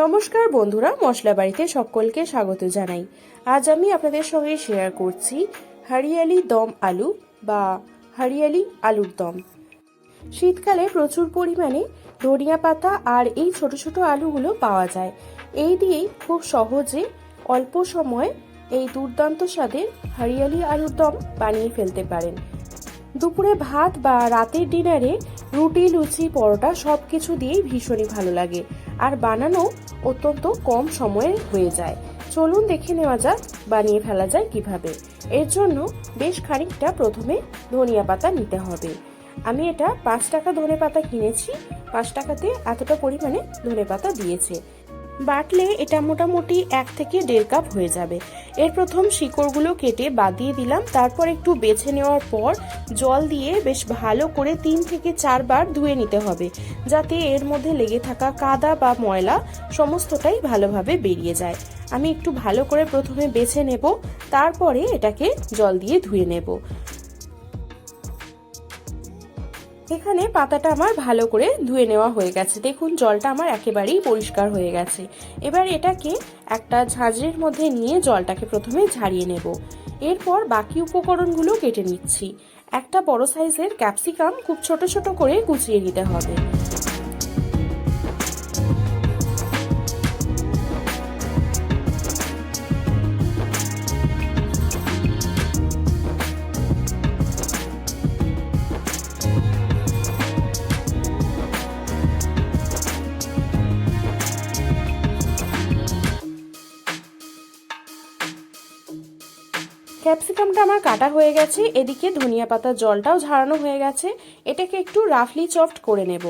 নমস্কার বন্ধুরা মশলা বাড়িতে সকলকে স্বাগত জানাই। আজ আমি আপনাদের সঙ্গে শেয়ার করছি হরিয়ালি দম আলু বা হরিয়ালি আলুর দম। শীতকালে প্রচুর পরিমাণে ধনিয়া পাতা আর এই ছোট ছোট আলুগুলো পাওয়া যায়। এই দিয়েই খুব সহজে অল্প সময়ে এই দুর্দান্ত স্বাদের হরিয়ালি আলুর দম বানিয়ে ফেলতে পারেন। দুপুরে ভাত বা রাতের ডিনারে রুটি, লুচি, পরোটা সব কিছু দিয়েই ভীষণই ভালো লাগে। আর বানানো অত্যন্ত কম সময়ে হয়ে যায়। চলুন দেখে নেওয়া যাক, বানিয়ে ফেলা যায় কীভাবে। এর জন্য বেশ খানিকটা প্রথমে ধনিয়া পাতা নিতে হবে। আমি এটা পাঁচ টাকা ধনে পাতা কিনেছি। পাঁচ টাকাতে এতটা পরিমাণে ধনে পাতা দিয়েছে। বাটলে এটা মোটামুটি এক থেকে দেড় কাপ হয়ে যাবে। এর প্রথম শিকড়গুলো কেটে বাদ দিয়ে দিলাম, তারপর একটু বেছে নেওয়ার পর জল দিয়ে বেশ ভালো করে তিন থেকে চারবার ধুয়ে নিতে হবে, যাতে এর মধ্যে লেগে থাকা কাদা বা ময়লা সমস্তটাই ভালোভাবে বেরিয়ে যায়। আমি একটু ভালো করে প্রথমে বেছে নেব, তারপরে এটাকে জল দিয়ে ধুয়ে নেব। এখানে পাতাটা আমার ভালো করে ধুয়ে নেওয়া হয়ে গেছে। দেখুন, জলটা আমার একেবারেই পরিষ্কার হয়ে গেছে। এবার এটাকে একটা ঝাঁঝরির মধ্যে নিয়ে জলটাকে প্রথমে ঝাড়িয়ে নেব। এরপর বাকি উপকরণগুলো কেটে নিচ্ছি। একটা বড় সাইজের ক্যাপসিকাম খুব ছোট ছোট করে কুচিয়ে নিতে হবে। ক্যাপসিকামটা আমার কাটা হয়ে গেছে, এদিকে ধনিয়া পাতার জলটাও ঝাড়ানো হয়ে গেছে। এটাকে একটু রাফলি চপড করে নেব,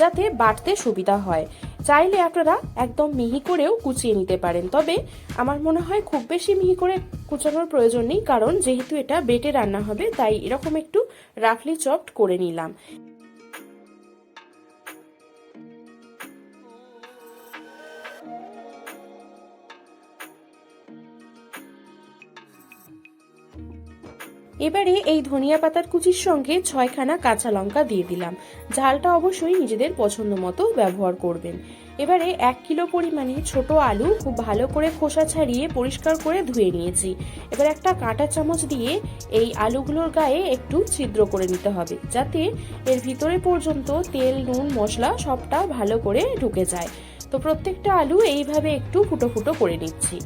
যাতে বাটতে সুবিধা হয়। চাইলে আপনারা একদম মিহি করেও কুচিয়ে নিতে পারেন, তবে আমার মনে হয় খুব বেশি মিহি করে কুচানোর প্রয়োজন নেই, কারণ যেহেতু এটা বেটে রান্না হবে, তাই এরকম একটু রাফলি চপড করে নিলাম। এবারে এই ধনিয়া পাতার কুচির সঙ্গে ছয়খানা কাঁচা লঙ্কা দিয়ে দিলাম। ঝালটা অবশ্যই নিজেদের পছন্দ মতো ব্যবহার করবেন। এবারে এক কিলো পরিমাণে ছোট আলু খুব ভালো করে খোসা ছাড়িয়ে পরিষ্কার করে ধুয়ে নিয়েছি। এবার একটা কাঁটা চামচ দিয়ে এই আলুগুলোর গায়ে একটু ছিদ্র করে নিতে হবে, যাতে এর ভিতরে পর্যন্ত তেল, নুন, মশলা সবটা ভালো করে ঢুকে যায়। তো প্রত্যেকটা আলু এইভাবে একটু ফুটো ফুটো করে নিচ্ছি।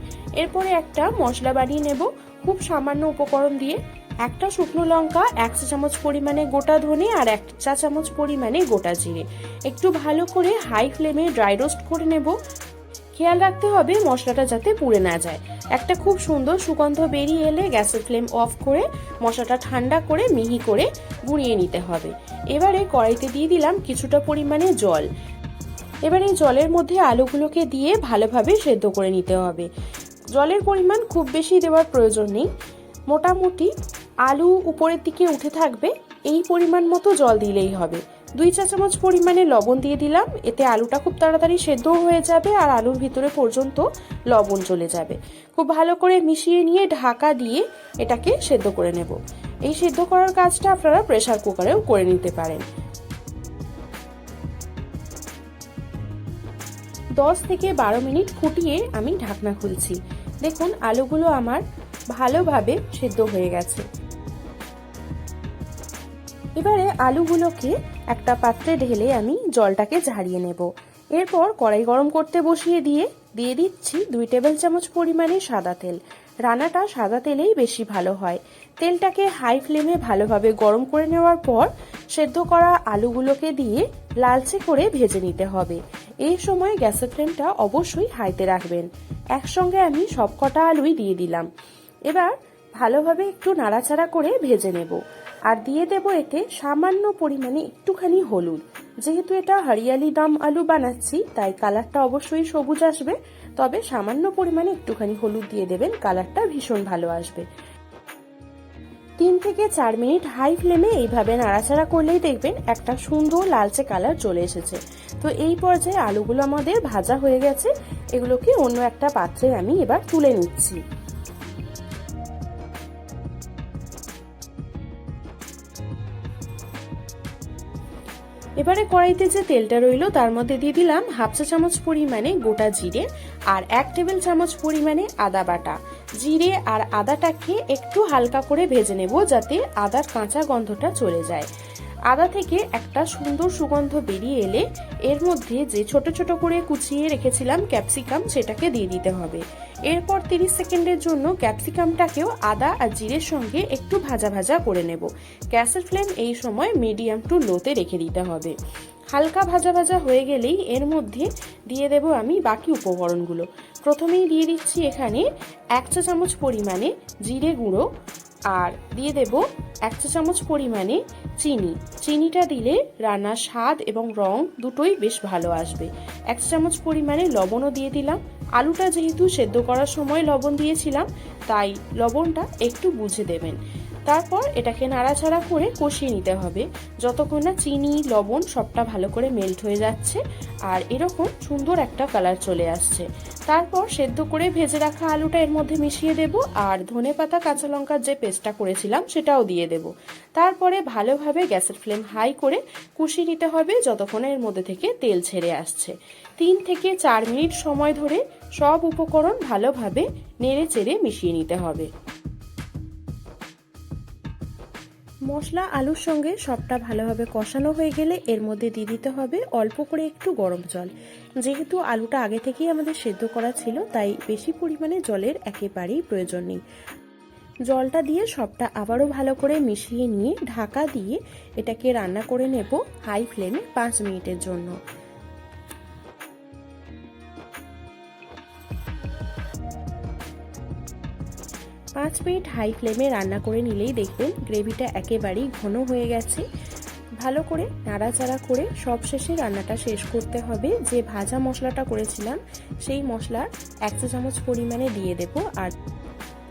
এরপরে একটা মশলা বানিয়ে নেব। খুব সামান্য উপকরণ দিয়ে একটা শুকনো লঙ্কা, এক চা চামচ পরিমাণে গোটা ধনে আর এক চা চামচ পরিমাণে গোটা জিরে। একটু ভালো করে হাই ফ্লেমে ড্রাই রোস্ট করে নেব। খেয়াল রাখতে হবে মশলাটা যাতে পুড়ে না যায়। একটা খুব সুন্দর সুগন্ধ বেরিয়ে এলে গ্যাসের ফ্লেম অফ করে মশলাটা ঠান্ডা করে মিহি করে গুঁড়িয়ে নিতে হবে। এবারে কড়াইতে দিয়ে দিলাম কিছুটা পরিমাণে জল। এবার এই জলের মধ্যে আলুগুলোকে দিয়ে ভালোভাবে সেদ্ধ করে নিতে হবে। জলের পরিমাণ খুব বেশি দেওয়ার প্রয়োজন নেই। মোটামুটি আলু উপরের দিকে উঠে থাকবে, এই পরিমাণ মতো জল দিলেই হবে। দুই চা চামচ পরিমাণে লবণ দিয়ে দিলাম, এতে আলুটা খুব তাড়াতাড়ি সেদ্ধ হয়ে যাবে আর আলুর ভিতরে পর্যন্ত লবণ চলে যাবে। খুব ভালো করে মিশিয়ে নিয়ে ঢাকা দিয়ে এটাকে সেদ্ধ করে নেব। এই সেদ্ধ করার কাজটা আপনারা প্রেশার কুকারেও করে নিতে পারেন। দশ থেকে বারো মিনিট ফুটিয়ে আমি ঢাকনা খুলছি। দেখুন, আলুগুলো আমার ভালোভাবে সেদ্ধ হয়ে গেছে। এবারে আলুগুলোকে একটা পাত্রে ঢেলে আমি জলটাকে ঝারিয়ে নেব। এরপর কড়াই গরম করতে বসিয়ে দিয়ে দিয়ে দিচ্ছি দুই টেবিল চামচ পরিমাণে সাদা তেল। রান্নাটা সাদা তেলেই বেশি ভালো হয়। তেলটাকে হাই ফ্লেমে ভালোভাবে গরম করে নেওয়ার পর সেদ্ধ করা আলুগুলোকে দিয়ে লালচে করে ভেজে নিতে হবে। এই সময় গ্যাসের ফ্লেমটা অবশ্যই হাইতে রাখবেন। একসঙ্গে আমি সবকটা আলুই দিয়ে দিলাম। এবার ভালোভাবে একটু নাড়াচাড়া করে ভেজে নেব। আর দিয়ে দেব এতে সামান্য পরিমাণে একটুখানি হলুদ। যেহেতু এটা হরিয়ালি দাম আলু বানাচ্ছি, তাই কালারটা অবশ্যই সবুজ আসবে। তবে সামান্য পরিমাণে একটুখানি হলুদ দিয়ে দেবেন, কালারটা ভীষণ ভালো আসবে। তিন থেকে চার মিনিট হাই ফ্লেমে এইভাবে নাড়াচাড়া করলেই দেখবেন একটা সুন্দর লালচে কালার চলে এসেছে। তো এই পর্যায়ে আলুগুলো আমাদের ভাজা হয়ে গেছে। এগুলোকে অন্য একটা পাত্রে আমি এবার তুলে নিচ্ছি। এবারে কড়াইতে যে তেলটা রইল, তার মধ্যে দিয়ে দিলাম হাফ চা চামচ পরিমাণে গোটা জিরে আর এক টেবিল চামচ পরিমাণে আদা বাটা। জিরে আর আদাটাকে একটু হালকা করে ভেজে নেব যাতে আদার কাঁচা গন্ধটা চলে যায়। আদা থেকে একটা সুন্দর সুগন্ধ বেরিয়ে এলে এর মধ্যে যে ছোট ছোট করে কুচিয়ে রেখেছিলাম ক্যাপসিকাম সেটাকে দিয়ে দিতে হবে। এরপর 30 সেকেন্ডের জন্য ক্যাপসিকামটাকেও আদা আর জিরের সঙ্গে একটু ভাজা ভাজা করে নেব। গ্যাসের ফ্লেম এই সময় মিডিয়াম টু লোতে রেখে দিতে হবে। হালকা ভাজা ভাজা হয়ে গেলেই এর মধ্যে দিয়ে দেব আমি বাকি উপকরণগুলো। প্রথমেই দিয়ে দিচ্ছি এখানে এক চা চামচ পরিমাণে জিরে গুঁড়ো আর দিয়ে দেব এক চা চামচ পরিমাণে চিনি। চিনিটা দিলে রান্নার স্বাদ এবং রং দুটোই বেশ ভালো আসবে। এক চা চামচ পরিমাণে লবণও দিয়ে দিলাম। আলুটা যেহেতু সেদ্ধ করার সময় লবণ দিয়েছিলাম, তাই লবণটা একটু বুঝে দেবেন। তারপর এটাকে নাড়াচাড়া করে কষিয়ে নিতে হবে। যতক্ষণ না চিনি, লবণ সবটা ভালো করে মেল্ট হয়ে যাচ্ছে আর এরকম সুন্দর একটা কালার চলে আসছে। তারপর সেদ্ধ করে ভেজে রাখা আলুটা এর মধ্যে মিশিয়ে দেব আর ধনে পাতা, কাঁচা লঙ্কার যে পেস্টটা করেছিলাম সেটাও দিয়ে দেব। তারপরে ভালোভাবে গ্যাসের ফ্লেম হাই করে কষিয়ে নিতে হবে যতক্ষণ এর মধ্যে থেকে তেল ছেড়ে আসছে। তিন থেকে চার মিনিট সময় ধরে সব উপকরণ ভালোভাবে নেড়ে চেড়ে মিশিয়ে নিতে হবে। মশলা, আলুর সঙ্গে সবটা ভালোভাবে কষানো হয়ে গেলে এর মধ্যে দিয়ে দিতে হবে অল্প করে একটু গরম জল। যেহেতু আলুটা আগে থেকেই আমাদের সেদ্ধ করা ছিল, তাই বেশি পরিমাণে জলের একেবারেই প্রয়োজন নেই। জলটা দিয়ে সবটা আবারও ভালো করে মিশিয়ে নিয়ে ঢাকা দিয়ে এটাকে রান্না করে নেব হাই ফ্লেমে পাঁচ মিনিটের জন্য। পাঁচ মিনিট হাই ফ্লেমে রান্না করে নিলেই দেখবেন গ্রেভিটা একেবারেই ঘন হয়ে গেছে। ভালো করে নাড়াচাড়া করে সব শেষে রান্নাটা শেষ করতে হবে। যে ভাজা মশলাটা করেছিলাম, সেই মশলার এক চামচ পরিমাণে দিয়ে দেবো। আর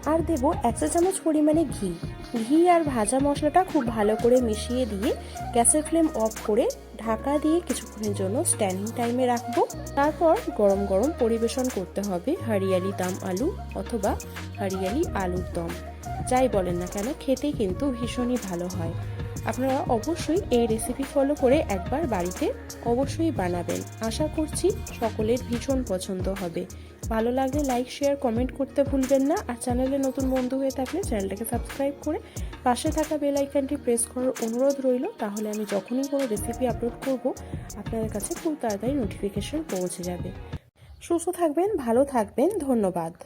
আর দেব এক চা চামচ পরিমাণে ঘি। ঘি আর ভাজা মশলাটা খুব ভালো করে মিশিয়ে দিয়ে গ্যাসের ফ্লেম অফ করে ঢাকা দিয়ে কিছুক্ষণের জন্য স্ট্যান্ডিং টাইমে রাখব। তারপর গরম গরম পরিবেশন করতে হবে হরিয়ালি দাম আলু অথবা হরিয়ালি আলুর দম। যাই বলেন না কেন, খেতে কিন্তু ভীষণই ভালো হয়। আপনারা অবশ্যই এই রেসিপি ফলো করে একবার বাড়িতে অবশ্যই বানাবেন। আশা করছি সকলের ভীষণ পছন্দ হবে। ভালো লাগলে লাইক শেয়ার কমেন্ট করতে ভুলবেন না। আর চ্যানেলে নতুন বন্ধু হয়ে থাকলে চ্যানেলটাকে সাবস্ক্রাইব করে পাশে থাকা বেল আইকনটি প্রেস করার অনুরোধ রইল। তাহলে আমি যখনই কোনো রেসিপি আপলোড করব, আপনাদের কাছে খুব তাড়াতাড়ি নোটিফিকেশন পৌঁছে যাবে। সুস্থ থাকবেন, ভালো থাকবেন। ধন্যবাদ।